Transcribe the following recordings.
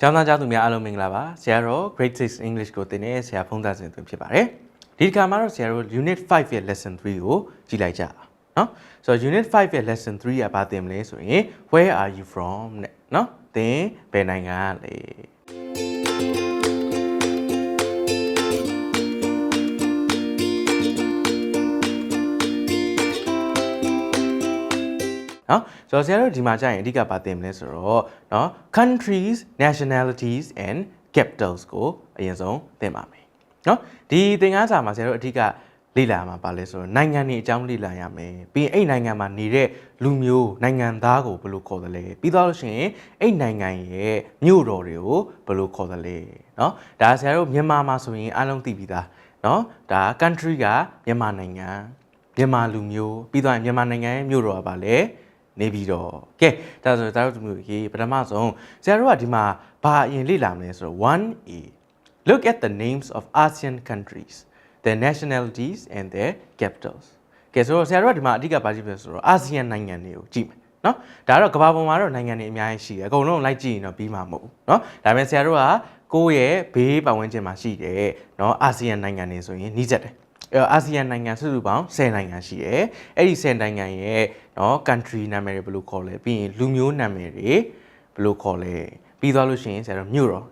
ကျောင်းသားကျောင်းသူများအားလုံးမင်္ဂလာပါဆရာတော် Grade 6 English ကိုသင်တဲ့ဆရာဖုန်းသားစင်သူဖြစ်ပါတယ်ဒီတစ်ခါမှာတော့ဆရာတို့ Unit 5ရဲ့ Lesson 3ကိုကြည့်လိုက်ကြအောင်နော်ဆိုတော့ Unit 5ရဲ့ Lesson 3ကဘာသင်မလဲဆိုရင် Where are you from နဲ့နော်သင်ဘယ်နိုင်ငံကလဲ เนาะဆိုတော့ဆရာတို့ဒီမှာကြာရင်အဓိကဘာသင်မလဲဆိုတော့เนาะ countries nationalities and capitals ကိုအရင်ဆုံးသင်ပါမယ်เนาะဒီသင်ခန်းစာမှာဆရာတို့အဓိကလေ့လာမှာပါလဲဆိုတော့နိုင်ငံတွေအကြောင်းလေ့လာရမယ်ပြီးရင်အဲ့နိုင်ငံမှာနေတဲ့လူမျိုးနိုင်ငံသားကိုဘယ်လိုခေါ်သလဲပြီးတော့လို့ရှိရင်အဲ့နိုင်ငံရဲ့မြို့တော်တွေကိုဘယ်လိုခေါ်သလဲเนาะဒါဆရာတို့မြန်မာမှာဆိုရင်အားလုံးသိပြီးသားเนาะဒါ country ကမြန်မာနိုင်ငံမြန်မာလူမျိုးပြီးတော့ရင်မြန်မာနိုင်ငံရဲ့မြို့တော်ကပါလဲ နေပြီးတော့ကဲဒါဆိုဒါတို့မျိုးကြီးပထမဆုံးဆရာတို့ကဒီမှာဘာအရင်လေ့လာမလဲဆိုတော့ 1A look at the names of ASEAN countries their nationalities and their capitals ကဲဆိုတော့ဆရာတို့ကဒီမှာအဓိကဘာကြည့်လဲဆိုတော့အာဆီယံနိုင်ငံတွေကိုကြည့်မယ်နော်ဒါကတော့ကမ္ဘာပေါ်မှာတော့နိုင်ငံတွေအများကြီးရှိတယ်အကုန်လုံးလိုက်ကြည့်ရင်တော့ပြီးမှာမဟုတ်ဘူးနော်ဒါပေမဲ့ဆရာတို့ကကိုယ့်ရဲ့ဘေးပတ်ဝန်းကျင်မှာရှိတယ်နော်အာဆီယံနိုင်ငံတွေဆိုရင်နှီးစက်တယ် အဲအာဆီယံနိုင်ငံစုစုပေါင်း10နိုင်ငံရှိတယ်။အဲ့ဒီ10နိုင်ငံရဲ့နော် country နာမည်တွေဘယ်လိုခေါ်လဲပြီးရင်လူမျိုးနာမည်တွေဘယ်လိုခေါ်လဲပြီးသွားလို့ရှိရင်ဆရာတို့မြို့တော်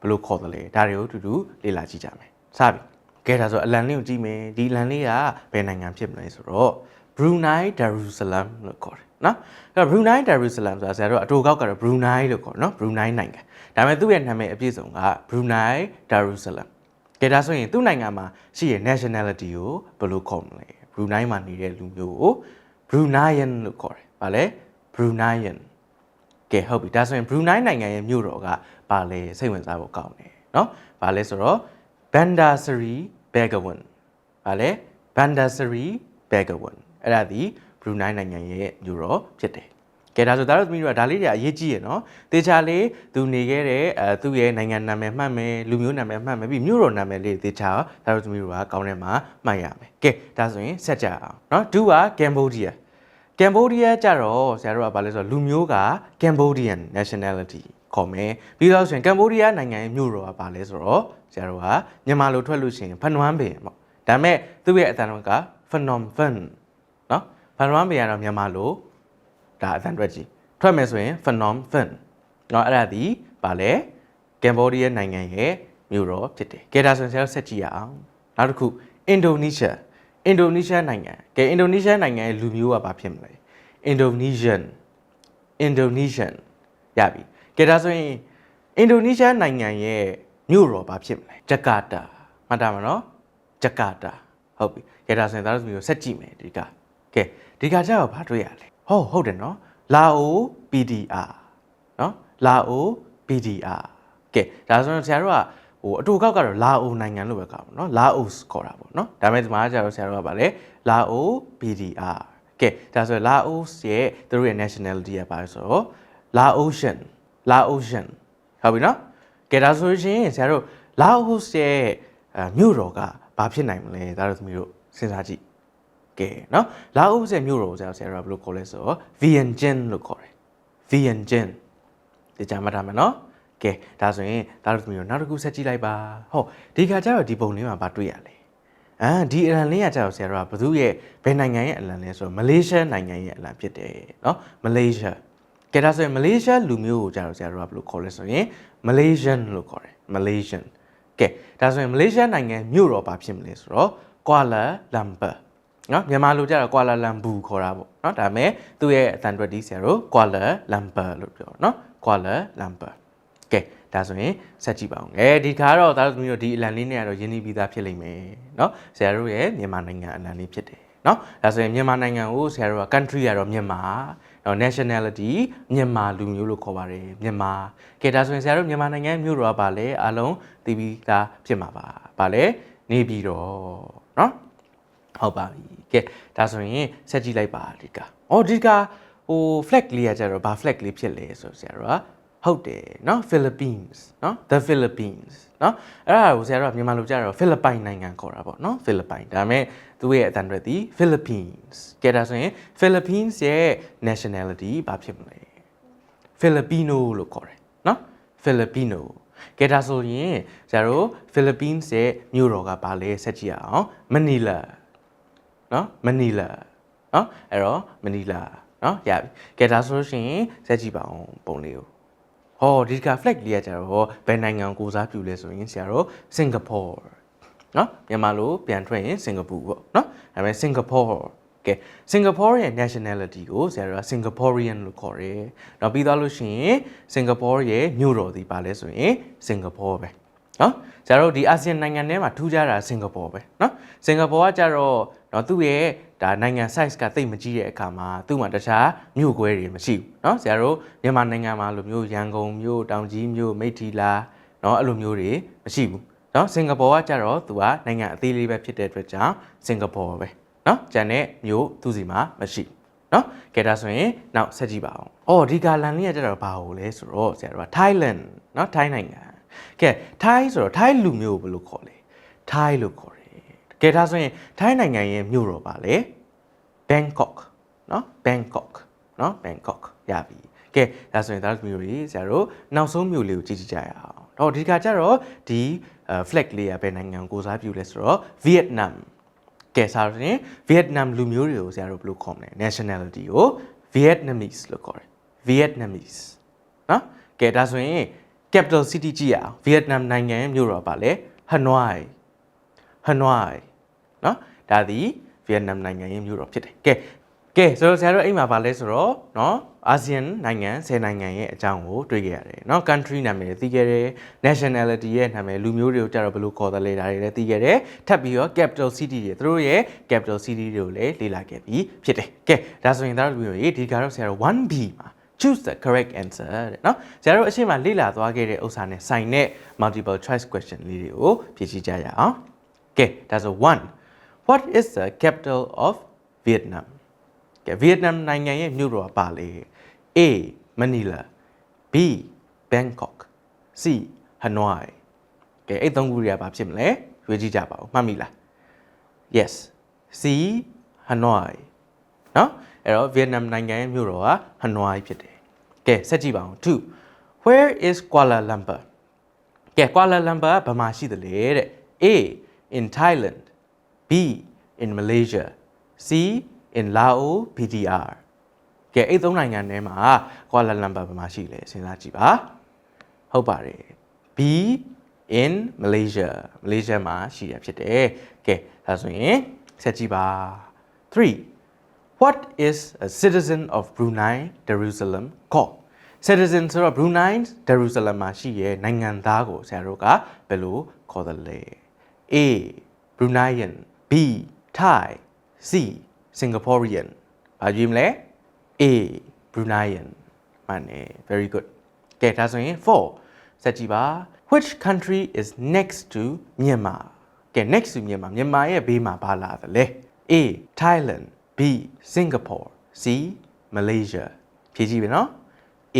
ဘယ်လိုခေါ်တယ်လဲဒါတွေကိုအတူတူလေ့လာကြည့်ကြမယ်။စပြီ။ကဲဒါဆိုအလံလေးကိုကြည့်မယ်ဒီအလံလေးကဘယ်နိုင်ငံဖြစ်မလဲဆိုတော့ Brunei Darussalam လို့ခေါ်တယ်နော်အဲ့တော့ Brunei Darussalam ဆိုတာဆရာတို့အတူကောက်ကတော့ Brunei လို့ခေါ်နော် Brunei နိုင်ငံဒါပေမဲ့သူ့ရဲ့နာမည်အပြည့်စုံက Brunei Darussalam ကဲဒါဆိုရင်သူ့နိုင်ငံမှာရှိရဲ့ nationality ကိုဘယ်လိုခေါ်မလဲ Brunei မှာနေတဲ့လူမျိုးကို Bruneian လို့ခေါ်တယ်။ဗာလဲ Bruneian ကဲဟုတ်ပြီဒါဆိုရင် Brunei နိုင်ငံရဲ့မြို့တော်ကဘာလဲစိတ်ဝင်စားဖို့ကောင်းတယ်เนาะဘာလဲဆိုတော့ Bandar Seri Begawan ဘာလဲ Bandar Seri Begawan အဲ့ဒါဒီ Brunei နိုင်ငံရဲ့မြို့တော်ဖြစ်တယ် ကဲဒါဆိုဒါတို့သမီးတို့ကဒါလေးတွေအရေးကြီးရနော်တေချာလေးသူနေခဲ့တဲ့အဲသူ့ရဲ့နိုင်ငံနာမည်မှတ်မယ်လူမျိုးနာမည်မှတ်မယ်ပြီးမြို့တော်နာမည်လေးတေချာဒါတို့သမီးတို့ကကောင်းထဲမှာမှတ်ရမယ်ကဲဒါဆိုရင်ဆက်ကြအောင်နော်ဒူကကမ်ဘောဒီးယားကမ်ဘောဒီးယားကြတော့ဆရာတို့ကဘာလဲဆိုတော့လူမျိုးက Cambodian nationality ခေါ်မယ်ပြီးတော့ဆိုရင်ကမ်ဘောဒီးယားနိုင်ငံရဲ့မြို့တော်ကဘာလဲဆိုတော့ဆရာတို့ကမြန်မာလိုထွက်လို့ရှိရင်ဖနွမ်းပင်ပေါ့ဒါပေမဲ့သူ့ရဲ့အတန်က Phnom Penh နော်ဖနွမ်းပင်ကတော့မြန်မာလို ဒါအတန်ထွက်ကြီးထွက်မယ်ဆိုရင် Phnom Penh နော်အဲ့ဒါဒီဘာလဲကမ်ဘောဒီးယားနိုင်ငံရဲ့မြို့တော်ဖြစ်တယ်ကဲဒါဆိုရင်ဆရာတို့ဆက်ကြည့်ရအောင်နောက်တစ်ခုအင်ဒိုနီးရှားအင်ဒိုနီးရှားနိုင်ငံကဲအင်ဒိုနီးရှားနိုင်ငံရဲ့လူမျိုးကဘာဖြစ်မလဲအင်ဒိုနီးရှား Indonesian ရပြီကဲဒါဆိုရင်အင်ဒိုနီးရှားနိုင်ငံရဲ့မြို့တော်ဘာဖြစ်မလဲဂျကာတာမှတ်တာမနော်ဂျကာတာဟုတ်ပြီကဲဒါဆိုရင်ဒါတို့မျိုးဆက်ကြည့်မယ်ဒီကကဲဒီကကျတော့ဘာတွေ့ရလဲ ဟုတ်ဟုတ်တယ်နော်လာအို PDR နော်လာအို PDR ကဲဒါဆိုရင်ဆရာတို့ကဟိုအတူကောက်ကတော့လာအိုနိုင်ငံလို့ပဲကောက်ပါနော်လာအိုခေါ်တာပေါ့နော်ဒါပေမဲ့ဒီမှာကျတော့ဆရာတို့ကဗာလဲလာအို PDR ကဲဒါဆိုရင်လာအိုရဲ့သူတို့ရဲ့ nationality ကပါဆိုတော့လာအိုရှင်လာအိုရှင်ဟုတ်ပြီနော်ကဲဒါဆိုရင်ဆရာတို့လာအိုရဲ့အဲမြို့တော်ကဘာဖြစ်နိုင်မလဲဒါတို့သမီးတို့စဉ်းစားကြည့် ကဲနော်လာအိုရဲ့မြို့တော်ကိုဆရာဆရာတို့ကဘယ်လိုခေါ်လဲဆိုတော့ Vientiane လို့ခေါ်တယ် Vientiane ဒီကြမှာထားမယ်နော်ကဲဒါဆိုရင်ဒါတို့သမီးတို့နောက်တစ်ခုဆက်ကြည့်လိုက်ပါဟုတ်ဒီခါကျတော့ဒီပုံလေးမှာဘာတွေ့ရလဲအာဒီအလံလေးကကျတော့ဆရာတို့ကဘသူရဲ့ဘယ်နိုင်ငံရဲ့အလံလဲဆိုတော့မလေးရှားနိုင်ငံရဲ့အလံဖြစ်တယ်နော်မလေးရှားကဲဒါဆိုရင်မလေးရှားလူမျိုးကိုကျတော့ဆရာတို့ကဘယ်လိုခေါ်လဲဆိုရင် Malaysian လို့ခေါ်တယ် Malaysian ကဲဒါဆိုရင်မလေးရှားနိုင်ငံမြို့တော်ဘာဖြစ်မလဲဆိုတော့ Kuala Lumpur နော်မြန်မာလိုကြတော့ Kuala Lumpur ခေါ်တာပေါ့နော်ဒါပေမဲ့သူ့ရဲ့အတန်တွက်ဒီဆရာတို့ Kuala Lumpur လို့ပြောနော် Kuala Lumpur ကဲဒါဆိုရင်ဆက်ကြည့်ပါအောင်။အဲဒီခါတော့ဒါတို့သမီးတို့ဒီအလံလေးနဲ့ကတော့ရင်းနှီးပြီးသားဖြစ်လိမ့်မယ်เนาะဆရာတို့ရဲ့မြန်မာနိုင်ငံအလံလေးဖြစ်တယ်เนาะဒါဆိုရင်မြန်မာနိုင်ငံကိုဆရာတို့က country ကတော့မြန်မာเนาะ nationality မြန်မာလူမျိုးလို့ခေါ်ပါတယ်မြန်မာကဲဒါဆိုရင်ဆရာတို့မြန်မာနိုင်ငံမြို့တော်ကဘာလဲအားလုံးသိပြီးသားဖြစ်မှာပါဘာလဲနေပြည်တော်เนาะ ဟုတ်ပါပြီကဲဒါဆိုရင်ဆက်ကြည့်လိုက်ပါဒီကအော်ဒီကဟို flag လေးကကြတော့ဘာ flag လေးဖြစ်လဲဆိုဆရာတို့က ဟုတ်တယ်เนาะ Philippines เนาะ the Philippines เนาะအဲ့ဒါကိုဆရာတို့ကမြန်မာလိုကြတော့ဖိလစ်ပိုင်နိုင်ငံခေါ်တာပေါ့เนาะဖိလစ်ပိုင်ဒါပေမဲ့သူ့ရဲ့အတန်တွေဒီ Philippines ကဲဒါဆိုရင် Philippines ရဲ့ nationality ဘာဖြစ်မလဲ Filipino လို့ခေါ်တယ်เนาะ Filipino ကဲဒါဆိုရင်ဆရာတို့ Philippines ရဲ့မြို့တော်ကဘာလဲဆက်ကြည့်ရအောင် Manila နော် Manila နော်အဲ့တော့ Manila နော်ရပြီကဲဒါဆိုလို့ရှိရင်ဆက်ကြည့်ပါအောင်ပုံလေးကိုဟောဒီက flag လေးကကြတော့ဘယ်နိုင်ငံကိုစားပြုလဲဆိုရင်ဆရာတို့ Singapore နော်မြန်မာလိုပြန်ထွက်ရင်စင်ကာပူပေါ့နော်ဒါပေမဲ့စင်ကာပူကဲစင်ကာပူရဲ့ nationality ကိုဆရာတို့က Singaporean လို့ခေါ်တယ်။နောက်ပြီးသွားလို့ရှိရင်စင်ကာပူရဲ့မြို့တော်ဒီပါလဲဆိုရင်စင်ကာပူပဲ။ နော်ဆရာတို့ဒီအာဆီယံနိုင်ငံထဲမှာထူးခြားတာစင်ကာပူပဲ။နော်စင်ကာပူကကြတော့နော်သူ့ရဲ့ဒါနိုင်ငံ size ကတိတ်မကြီးတဲ့အခါမှာသူ့မှာတခြားမြို့ကွဲတွေမရှိဘူး။နော်ဆရာတို့မြန်မာနိုင်ငံမှာလိုမျိုးရန်ကုန်မြို့တောင်ကြီးမြို့မိထီလာနော်အဲ့လိုမျိုးတွေမရှိဘူး။နော်စင်ကာပူကကြတော့သူကနိုင်ငံအသေးလေးပဲဖြစ်တဲ့အတွက်ကြောင့်စင်ကာပူပဲနော်ကျန်တဲ့မြို့သူစီမှာမရှိဘူးနော်ကဲဒါဆိုရင်နောက်ဆက်ကြည့်ပါအောင်။အော်ဒီကာလန်လေးကကြတော့ဘာလို့လဲဆိုတော့ဆရာတို့က Thailand နော်ထိုင်းနိုင်ငံ ကဲ Thai ဆိုတော့ Thai လူမျိုးကိုဘယ်လိုခေါ်လဲ Thai လို့ခေါ်တယ်။ကဲဒါဆိုရင်ထိုင်းနိုင်ငံရဲ့မြို့တော်ပါလေ Bangkok နော် Bangkok နော် Bangkok ရပြီ။ကဲဒါဆိုရင်ဒါမျိုးတွေဆရာတို့နောက်ဆုံးမြို့လေးကိုကြည့်ကြည့်ကြရအောင်။တော့ဒီကကြတော့ဒီ flag လေးကဘယ်နိုင်ငံကိုစားပြုလဲဆိုတော့ Vietnam ကဲဆိုရင် Vietnam လူမျိုးတွေကိုဆရာတို့ဘယ်လိုခေါ်မလဲ nationality ကို Vietnamese လို့ခေါ်တယ် Vietnamese နော်ကဲဒါဆိုရင် capital city ကြည့်ရအောင် Vietnam နိုင်ငံရဲ့မြို့တော်ပါလေ Hanoi Hanoi နော်ဒါသည် Vietnam နိုင်ငံရဲ့မြို့တော်ဖြစ်တယ်ကဲကဲဆိုတော့ဆရာတို့အိမ်မှာပါလဲဆိုတော့เนาะအာဆီယံနိုင်ငံ10နိုင်ငံရဲ့အကြောင်းကိုတွေ့ခဲ့ရတယ်เนาะ country နာမည်သိခဲ့တယ် nationality ရဲ့နာမည်လူမျိုးတွေကိုကြတော့ဘယ်လိုခေါ်တယ်လဲဒါတွေလည်းသိခဲ့တယ်ထပ်ပြီးတော့ capital city တွေသူတို့ရဲ့ capital city တွေကိုလည်းလေ့လာခဲ့ပြီးဖြစ်တယ်ကဲဒါဆိုရင်ဒါတို့လူမျိုးကြီးဒီကတော့ဆရာတို့ 1B မှာ choose the correct answer တဲ့နော်ကျွန်တော်တို့အချိန်မှာလေ့လာသွားခဲ့တဲ့ဥစ္စာနဲ့ဆိုင်တဲ့ multiple choice question လေးတွေကိုဖြေရှင်းကြရအောင်ကဲဒါဆို1 what is the capital of vietnam ကဲ vietnam နိုင်ငံရဲ့မြို့တော်ပါလေ A manila B bangkok C hanoi ကဲအဲ့သုံးခုတွေကဘာဖြစ်မလဲရွေးကြည့်ကြပါဦးမှတ်မိလား yes C hanoi နော်အဲ့တော့ vietnam နိုင်ငံရဲ့မြို့တော်က hanoi ဖြစ်တယ် ကဲဆက်ကြည့်ပါဦး2 where is Kuala Lumpur ကဲ Kuala Lumpur ကဘာမှရှိသလဲတဲ့ A in Thailand B in Malaysia C in Laos PDR ကဲအဲ့သုံးနိုင်ငံထဲမှာ Kuala Lumpur ဘာမှရှိလဲစဉ်းစားကြည့်ပါဟုတ်ပါတယ် B in Malaysia Malaysia မှာရှိရဖြစ်တယ်ကဲဒါဆိုရင်ဆက်ကြည့်ပါ3 What is a citizen of Brunei Darussalam called Citizen ဆိုတော့ Brunei Darussalam မှာရှိရဲ့နိုင်ငံသားကိုဆရာတို့ကဘယ်လိုခေါ်တယ်လဲ A Bruneian B Thai C Singaporean ဘာကြည့်မလဲ A Bruneian မှန်တယ် very good ကဲဒါဆိုရင်4ဆက်ကြည့်ပါ which country is next to Myanmar ကဲ next to Myanmar မြန်မာရဲ့ဘေးမှာဘာလာသလဲ A Thailand B Singapore C Malaysia ဖြေကြည့်ပြီနော် A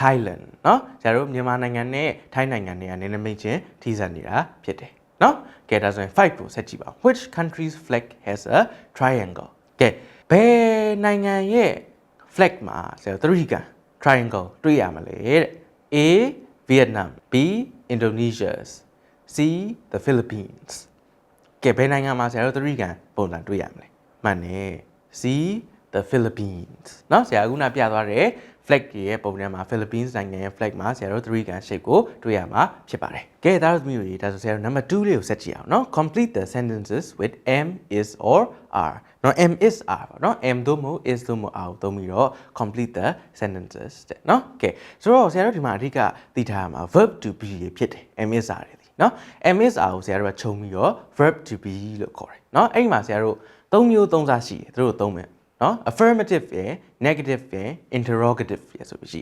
Thailand เนาะကျတို့မြန်မာနိုင်ငံနဲ့ထိုင်းနိုင်ငံတွေကနည်းနည်းမိတ်ချင်းထိစပ်နေတာဖြစ်တယ်เนาะကဲဒါဆိုရင်5ကိုဆက်ကြည့်ပါ Which country's flag has a triangle ကဲဘယ်နိုင်ငံရဲ့ flag မှာဆရာတို့3ကန် triangle တွေ့ရမလဲတဲ့ A Vietnam B Indonesia C the Philippines ကဲဘယ်နိုင်ငံမှာဆရာတို့3ကန်ပုံစံတွေ့ရမလဲမှန်တယ် C the Philippines เนาะဆရာကခုနပြသွားတဲ့ flag ရဲ့ပုံထဲမှာ Philippines နိုင်ငံရဲ့ flag မှာ03ကန် shape ကိုတွေ့ရမှာဖြစ်ပါတယ်။ကဲဒါတို့သမီးတို့ဒါဆိုဆရာတို့ number 2လေးကိုဆက်ကြည့်အောင်နော် complete the sentences with am is or are နော် am is are ပေါ့နော် am သို့မဟုတ် is သို့မဟုတ် are ကိုသုံးပြီးတော့ complete the sentences တဲ့နော်ကဲဆိုတော့ဆရာတို့ဒီမှာအဓိကသိထားရမှာ verb to be ဖြစ်တယ် am is are တွေနော် am is are ကိုဆရာတို့ကခြုံပြီးတော့ verb to be လို့ခေါ်တယ်နော်အဲ့ဒီမှာဆရာတို့၃မျိုး၃စားရှိတယ်သူတို့သုံးမယ် နော် affirmative ရယ် negative ရယ် interrogative ရယ်ဆိုပြီးရှိ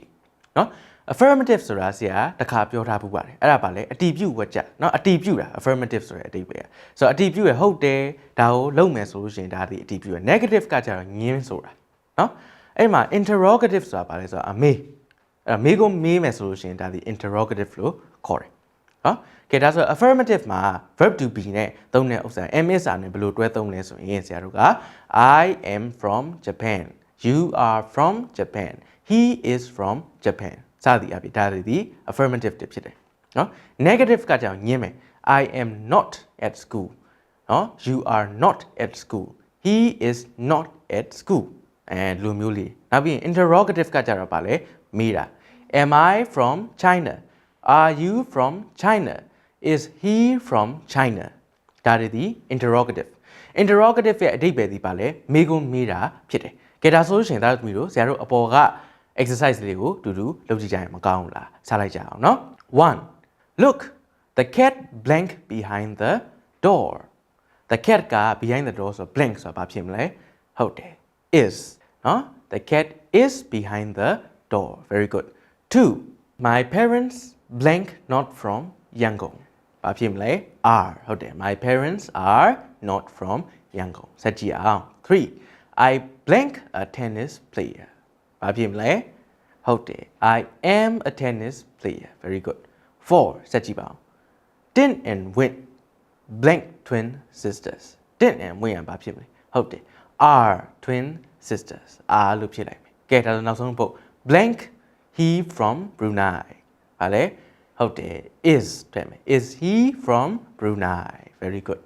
နော် affirmative ဆိုတာဆရာတခါပြောထားပူပါတယ်အဲ့ဒါပါလေအတီးပြုတ်ဝက်ချက်နော်အတီးပြုတ်တာ affirmative ဆိုတဲ့အတိတ်ပဲဆိုတော့အတီးပြုတ်ရဟုတ်တယ်ဒါကိုလုပ်မယ်ဆိုလို့ရှိရင်ဒါဒီအတီးပြုတ်ရ negative ကကြတော့ငင်းဆိုတာနော်အဲ့မှာ interrogative ဆိုတာပါလေဆိုတော့အမေးအဲ့မေးကိုမေးမယ်ဆိုလို့ရှိရင်ဒါဒီ interrogative လို့ခေါ်တယ် နော်ကဲဒါဆို affirmative မှာ verb to be နဲ့သုံးတဲ့ဥစ္စာ am is are နဲ့ဘယ်လိုတွဲသုံးလဲဆိုရင်ဆရာတို့က I am from Japan you are from Japan he is from Japan စ စသည်အဖြစ်ဒါတွေဒီ affirmative တွေဖြစ်တယ်နော် negative ကကြောင့်ညင်းမယ် I am not at school နော် you are not at school he is not at school အဲလိုမျိုးလေးနောက်ပြီးရင် interrogative ကကြတော့ဗာလဲမေးတာ am I from China Are you from China? Is he from China? ဒါတွေဒီ interrogative. Interrogative ရဲ့အဓိပ္ပာယ်ဒီပါလဲမေးခွန်းမေးတာဖြစ်တယ်။ကဲဒါဆိုလို့ရှိရင်ဒါတို့သမီးတို့ဆရာတို့အပေါ်က exercise လေးကိုတူတူလုပ်ကြည့်ကြရင်မကောင်းဘူးလား။စလိုက်ကြအောင်နော်။1 Look the cat blank behind the door. The cat က behind the door ဆို blank ဆိုတာဘာဖြစ်မလဲ။ဟုတ်တယ်။ is နော်? The cat is behind the door. Very good. 2 my parents blank not from yangon ဘာဖြစ်မလဲ are ဟုတ်တယ် my parents are not from yangon ဆက်ကြည့်အောင်3 i blank a tennis player ဘာဖြစ်မလဲဟုတ်တယ် i am a tennis player very good 4ဆက်ကြည့်ပါဦး tin and win blank twin sisters tin and win ကဘာဖြစ်မလဲဟုတ်တယ် are twin sisters are လို့ဖြစ်လိုက်မယ်ကဲဒါဆိုနောက်ဆုံးပုတ် blank he from Brunei ဗါလဲဟုတ်တယ် is တွေ့မယ် is he from Brunei very good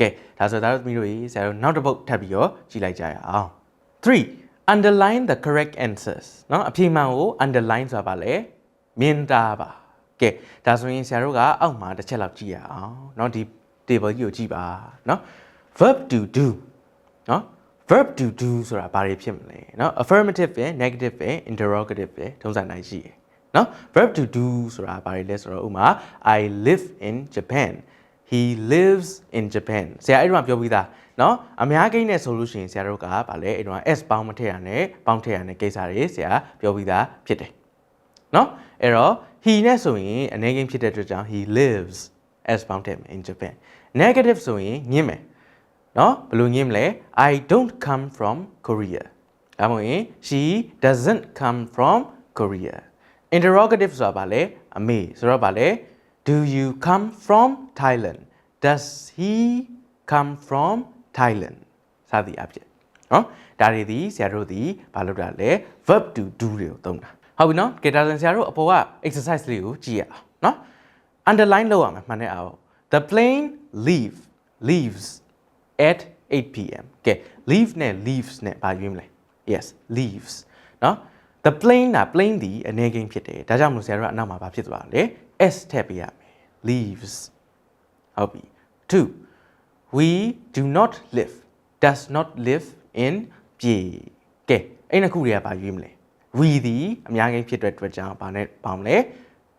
ကဲဒါဆိုဒါတို့သမီးတို့ရေဆရာတို့နောက်တစ်ပုတ်ထပ်ပြီးတော့ကြည့်လိုက်ကြရအောင်3 underline the correct answers เนาะအဖြေမှန်ကို underline ဆိုတာဗါလဲမြင်တာပါကဲဒါဆိုရင်ဆရာတို့ကအောက်မှာတစ်ချက်လောက်ကြည့်ရအောင်เนาะဒီ table ကြီးကိုကြည့်ပါเนาะ verb to do เนาะ verb to do ဆိုတာဘာတွေဖြစ်မလဲเนาะ affirmative ပဲ negative ပဲ interrogative ပဲထုံးစံတိုင်းရှိတယ် နော် verb to do ဆိုတာဘာတွေလဲဆိုတော့ဥမာ I live in Japan he lives in Japan ဆရာအဲ့ဒီမှာပြောပြီးသားနော်အများကိန်းနဲ့ဆိုလို့ရှိရင်ဆရာတို့ကဗာလဲအဲ့ဒီမှာ s ပေါင်းမထည့်ရနဲ့ပေါင်းထည့်ရနဲ့ကိစ္စတွေဆရာပြောပြီးသားဖြစ်တယ်နော်အဲ့တော့ he နဲ့ဆိုရင်အနေကိန်းဖြစ်တဲ့အတွက်ကြောင့် he lives as bound him in Japan negative ဆိုရင်ညင်းမယ်နော်ဘယ်လိုညင်းမလဲ I don't come from Korea ဒါမှမဟုတ် she doesn't come from Korea interrogative ဆိုတာဘာလဲအမေဆိုတော့ဘာလဲ do you come from Thailand does he come from Thailand စသည်အဖြစ်နော်ဒါတွေဒီဆရာတို့ဒီဘာလုပ်တာလဲ verb to do တွေကိုသုံးတာဟုတ်ပြီနော်ကဲဒါဆိုရင်ဆရာတို့အပေါ်က exercise လေးကိုကြည့်ရအောင်နော် underline လုပ်ရမယ်မှန်တဲ့အား the plane leave leaves at 8 pm ကဲ leave နဲ့ leaves နဲ့ဘာရွေးမလဲ yes leaves နော် the plane က plane ဒီအနေကိန်းဖြစ်တယ်ဒါကြောင့်မလို့ဆရာတို့ကအနောက်မှာဘာဖြစ်သွားလဲ s ထည့်ပေးရမယ် leaves ဟုတ်ပြီ2 we do not live does not live in ပြေကဲအဲ့နှစ်ခုတွေကဘာရွေးမလဲ we ဒီအများကြီးဖြစ်တဲ့အတွက်ကြောင့်ဘာနဲ့ပေါမလဲ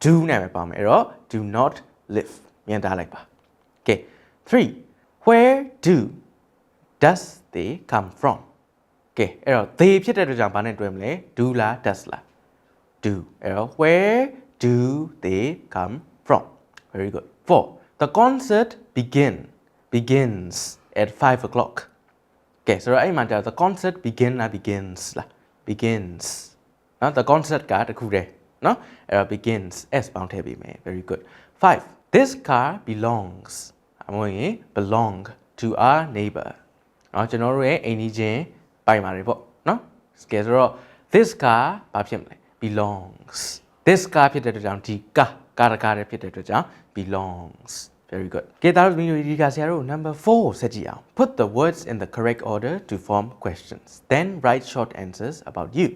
do နဲ့ပဲပေါမယ်အဲ့တော့ do not live မြန်သားလိုက်ပါကဲ3 where do does they come from ကဲအဲ့တော့ they ဖြစ်တဲ့အတွက်ကြောင့်ဘာနဲ့တွဲမလဲ do လား does လား do အဲ့တော့ where do they come from very good 4 the concert begin begins at 5 o'clock ကဲဆိုတော့အဲ့မှာကျတော့ the concert begin လား begins လား begins နော် the concert ကတခုတည်းနော်အဲ့တော့ begins s ပေါင်းထည့်ပေးမယ် very good 5 this car belongs အမွေရင် belong to our neighbor နော်ကျွန်တော်တို့ရဲ့အိမ်ကြီးချင်း ပိုင်ပါတယ်ပေါ့နော်ကဲဆိုတော့ this car ဘာဖြစ်မလဲ belongs this car ဖြစ်တဲ့အတွက်ကြောင့်ဒီကာကာရကာရဖြစ်တဲ့အတွက်ကြောင့် belongs very good ကဲဒါတို့ဗီဒီယိုဒီကဆရာတို့ number 4ဆက်ကြည့်အောင် put the words in the correct order to form questions then write short answers about you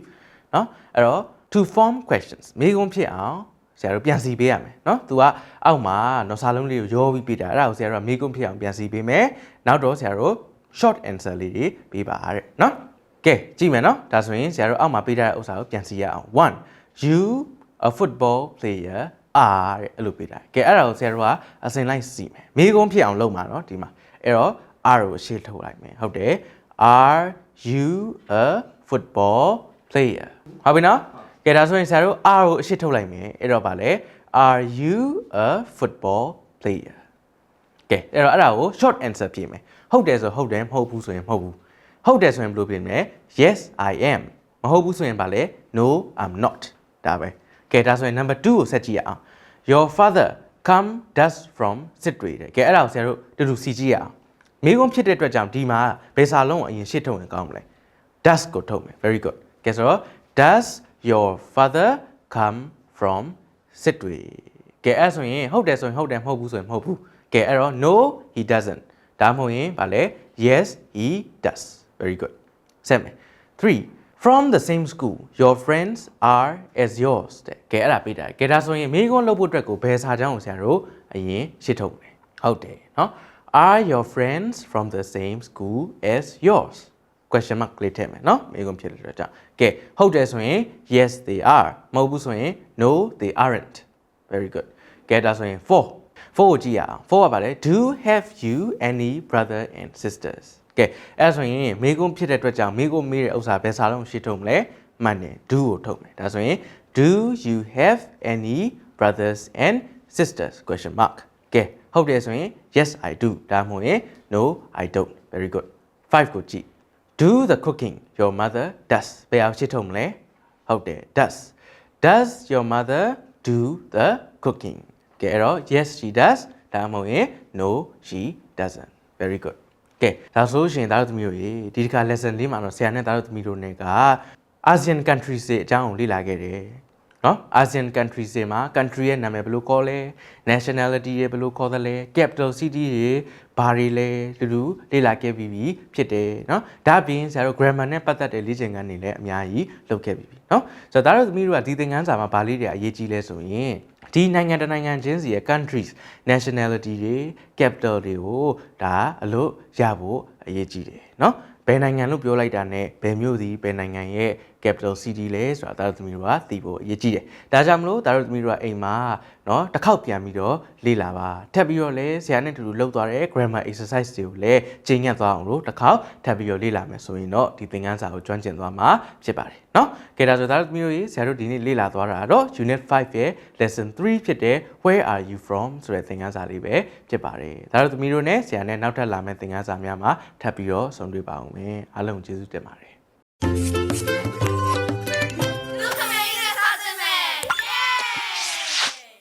เนาะအဲ့တော့ to form questions မေးခွန်းဖြစ်အောင်ဆရာတို့ပြန်စီပေးရမယ်เนาะ तू ကအောက်မှာနော်စာလုံးလေးကိုရောပြီးပေးတာအဲ့ဒါကိုဆရာတို့ကမေးခွန်းဖြစ်အောင်ပြန်စီပေးမယ်နောက်တော့ဆရာတို့ short answer လေးတွေပေးပါတဲ့နော်ကဲကြည့်မယ်နော်ဒါဆိုရင်ဆရာတို့အောက်မှာပေးထားတဲ့ဥစ္စာကိုပြန်စီရအောင်1 you a football player are တဲ့အဲ့လိုပေးလိုက်။ကဲအဲ့ဒါကိုဆရာတို့ကအစင်လိုက်စီမယ်။မိကုန်းဖြစ်အောင်လုပ်မှာနော်ဒီမှာ။အဲ့တော့ are ကိုရှေ့ထုတ်လိုက်မယ်။ဟုတ်တယ်။ are you a football player ဟုတ်ပြီနော်။ကဲဒါဆိုရင်ဆရာတို့ are ကိုအရှေ့ထုတ်လိုက်မယ်။အဲ့တော့ဗာလဲ are you a football player ကဲအဲ့တော့အဲ့ဒါကို short answer ဖြေမယ်ဟုတ်တယ်ဆိုဟုတ်တယ်မဟုတ်ဘူးဆိုရင်မဟုတ်ဘူးဟုတ်တယ်ဆိုရင်ဘယ်လိုဖြေမလဲ yes i am မဟုတ်ဘူးဆိုရင်ဗာလဲ no i'm not ဒါပဲကဲဒါဆိုရင် number 2ကိုဆက်ကြည့်ရအောင် your father come does from စစ်တွေတဲ့ကဲအဲ့ဒါကိုဆရာတို့တူတူစီကြည့်ရအောင်မိကုန်းဖြစ်တဲ့အတွက်ကြောင့်ဒီမှာဘယ်စာလုံးကိုအရင်ရှေ့ထုတ်ရင်ကောင်းမလဲ does ကိုထုတ်မယ် very good ကဲဆိုတော့ does your father come from စစ်တွေကဲအဲ့ဆိုရင်ဟုတ်တယ်ဆိုရင်ဟုတ်တယ်မဟုတ်ဘူးဆိုရင်မဟုတ်ဘူး ကဲအဲ့တော့ no he doesn't ဒါမှမဟုတ်ရင်ဗာလဲ yes he does very good ဆက်မယ်3 from the same school your friends are as yours တဲ့ကဲအဲ့ဒါပေးတာကဲဒါဆိုရင်မိကွန်းလုပ်ဖို့အတွက်ကိုဘယ်စာကြောင်းကိုဆရာတို့အရင်ရှင်းထုတ်မယ်ဟုတ်တယ်เนาะ are your friends from the same school as yours question mark လေးထည့်မယ်เนาะမိကွန်းဖြစ်တဲ့အတွက်ကြောင့်ကဲဟုတ်တယ်ဆိုရင် yes they are မဟုတ်ဘူးဆိုရင် no they aren't very good ကဲဒါဆိုရင်4 4ကိုကြည့်ရအောင်4ကပါလေ do have you any brother and sisters ကဲအဲ့ဒါဆိုရင်မိကွန်းဖြစ်တဲ့အတွက်ကြောင့်မိကွန်းမေးတဲ့ဥစ္စာဘယ်စာလုံးရှင်းထုတ်မလဲမှန်တယ် do ကိုထုတ်မယ်ဒါဆိုရင် do you have any brothers and sisters question mark ကဲဟုတ်တယ်ဆိုရင် yes i do ဒါမှမဟုတ်ရင် no i don't very good 5ကိုကြည့် do the cooking your mother does ဘယ်အောင်ရှင်းထုတ်မလဲဟုတ်တယ် does does your mother do the cooking ကဲအဲ့တော့ yes she does ဒါမှမဟုတ်ရင် no she doesn't very good ကဲဒါဆိုရှင်သားတို့သမီးတို့ရေဒီတစ်ခါ lesson လေးမှာတော့ဆရာနဲ့သားတို့သမီးတို့နဲ့က ASEAN countries တွေအကြောင်းကိုလေ့လာခဲ့တယ်နော် ASEAN countries တွေမှာ country ရဲ့နာမည်ဘယ်လိုခေါ်လဲ nationality တွေဘယ်လိုခေါ်သလဲ capital city တွေဘာတွေလဲတူတူလေ့လာခဲ့ပြီးပြီဖြစ်တယ်နော်ဒါအပြင်ဆရာတို့ grammar နဲ့ပတ်သက်တဲ့လေ့ကျင့်ခန်းတွေလည်းအများကြီးလုပ်ခဲ့ပြီးပြီနော်ဆိုတော့ဒါတို့သမီးတို့ကဒီသင်ခန်းစာမှာဗာလေးတွေအရေးကြီးလဲဆိုရင် ဒီနိုင်ငံတစ်နိုင်ငံချင်းစီရဲ့ countries nationality တွေ capital တွေကိုဒါအလို့ရဖို့အရေးကြီးတယ်เนาะဘယ်နိုင်ငံလို့ပြောလိုက်တာ ਨੇ ဘယ်မြို့စီဘယ်နိုင်ငံရဲ့ capital city လဲဆိုတာဒါတို့သမီးတို့ကသိဖို့အရေးကြီးတယ်ဒါကြောင့်မလို့ဒါတို့သမီးတို့ကအိမ်မှာเนาะတစ်ခေါက်ပြန်ပြီးတော့လေ့လာပါထပ်ပြီးတော့လဲဆရာနဲ့တူတူလုပ်သွားတဲ့ grammar exercise တွေကိုလည်းကျင့်ညတ်သွားအောင်လို့တစ်ခေါက်ထပ်ပြီးတော့လေ့လာမယ်ဆိုရင်တော့ဒီသင်ခန်းစာကိုကျွမ်းကျင်သွားမှာဖြစ်ပါတယ်เนาะကဲဒါဆိုဒါတို့သမီးတို့ရေဆရာတို့ဒီနေ့လေ့လာသွားတာတော့ unit 5ရဲ့ lesson 3ဖြစ်တဲ့ where are you from ဆိုတဲ့သင်ခန်းစာလေးပဲဖြစ်ပါတယ်ဒါတို့သမီးတို့နဲ့ဆရာနဲ့နောက်ထပ်လာမယ့်သင်ခန်းစာများမှာထပ်ပြီးတော့ဆုံတွေ့ပါအောင်မယ်အားလုံးကျေးဇူးတင်ပါတယ်